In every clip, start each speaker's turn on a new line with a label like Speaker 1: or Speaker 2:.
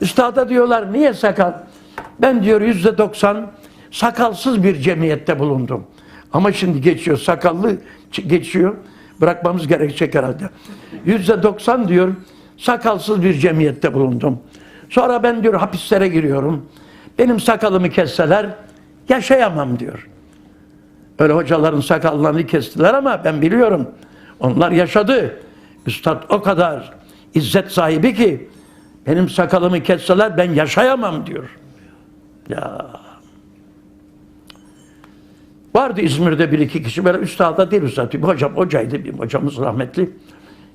Speaker 1: Üstada diyorlar niye sakal? Ben diyor yüzde doksan sakalsız bir cemiyette bulundum. Ama şimdi geçiyor sakallı geçiyor. Bırakmamız gerekecek herhalde. Yüzde doksan diyor sakalsız bir cemiyette bulundum. Sonra ben diyor hapislere giriyorum. Benim sakalımı kesseler yaşayamam diyor. Öyle hocaların sakallarını kestiler ama ben biliyorum. Onlar yaşadı. Üstad o kadar izzet sahibi ki benim sakalımı kesseler ben yaşayamam diyor. Ya. Vardı İzmir'de bir iki kişi böyle üstada değil üstad. Bir hocam hocaydı bir hocamız rahmetli.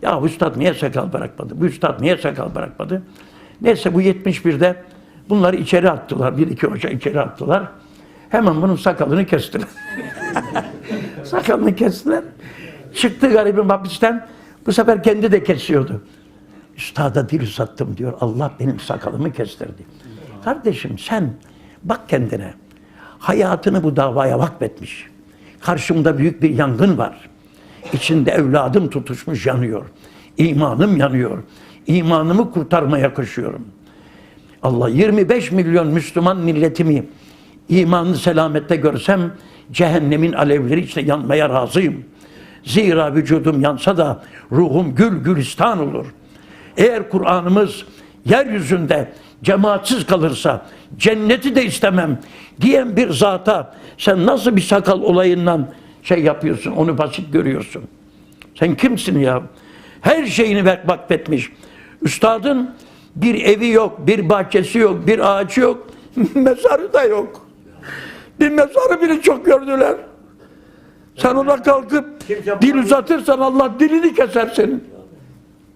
Speaker 1: Ya üstad niye sakal bırakmadı? Bu üstad niye sakal bırakmadı? Neyse bu 71'de bunları içeri attılar. Bir iki hoca içeri attılar. Hemen bunun sakalını kestiler. sakalını kestiler. Çıktı garibim hapisten. Bu sefer kendi de kesiyordu. Üstada dil uzattım diyor. Allah benim sakalımı kestirdi. Kardeşim sen bak kendine. Hayatını bu davaya vakfetmiş. Karşımda büyük bir yangın var. İçinde evladım tutuşmuş yanıyor. İmanım yanıyor. İmanımı kurtarmaya koşuyorum. Allah 25 milyon Müslüman milletimi imanlı selamette görsem cehennemin alevleri içinde yanmaya razıyım. Zira vücudum yansa da ruhum gül gülistan olur. Eğer Kur'an'ımız yeryüzünde cemaatsiz kalırsa cenneti de istemem diyen bir zata sen nasıl bir sakal olayından şey yapıyorsun onu basit görüyorsun. Sen kimsin ya? Her şeyini vak- vakfetmiş. Üstadın bir evi yok, bir bahçesi yok, bir ağacı yok, mezarı da yok. Bir mezarı bile çok gördüler. Sen ona kalkıp dil uzatırsan Allah dilini keser senin.